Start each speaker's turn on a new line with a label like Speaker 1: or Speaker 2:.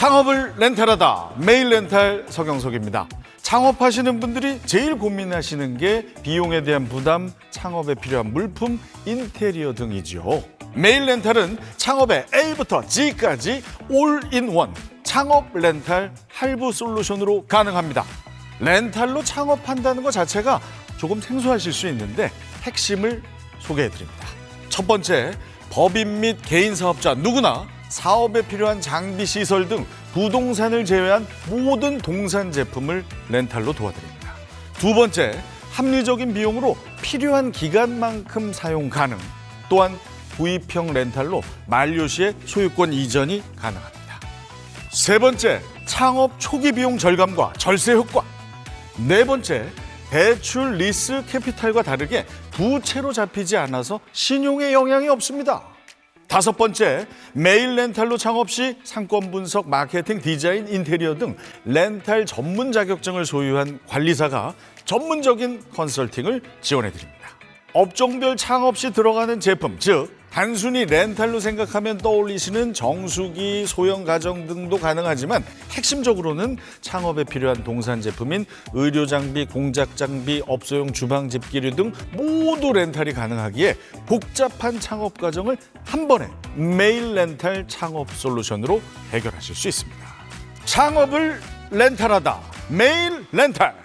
Speaker 1: 창업을 렌탈하다 메일 렌탈 서경석입니다. 창업하시는 분들이 제일 고민하시는 게 비용에 대한 부담, 창업에 필요한 물품, 인테리어 등이지요. 메일 렌탈은 창업의 A부터 G까지 올인원 창업 렌탈 할부 솔루션으로 가능합니다. 렌탈로 창업한다는 것 자체가 조금 생소하실 수 있는데 핵심을 소개해 드립니다. 첫 번째, 법인 및 개인 사업자 누구나 사업에 필요한 장비 시설 등 부동산을 제외한 모든 동산 제품을 렌탈로 도와드립니다. 두 번째, 합리적인 비용으로 필요한 기간만큼 사용 가능. 또한 구입형 렌탈로 만료 시에 소유권 이전이 가능합니다. 세 번째, 창업 초기 비용 절감과 절세 효과. 네 번째, 대출 리스 캐피탈과 다르게 부채로 잡히지 않아서 신용에 영향이 없습니다. 다섯 번째, 메일 렌탈로 창업 시 상권 분석, 마케팅, 디자인, 인테리어 등 렌탈 전문 자격증을 소유한 관리사가 전문적인 컨설팅을 지원해 드립니다. 업종별 창업 시 들어가는 제품, 즉 단순히 렌탈로 생각하면 떠올리시는 정수기, 소형 가정 등도 가능하지만 핵심적으로는 창업에 필요한 동산 제품인 의료 장비, 공작 장비, 업소용 주방 집기류 등 모두 렌탈이 가능하기에 복잡한 창업 과정을 한 번에 메일 렌탈 창업 솔루션으로 해결하실 수 있습니다. 창업을 렌탈하다 메일 렌탈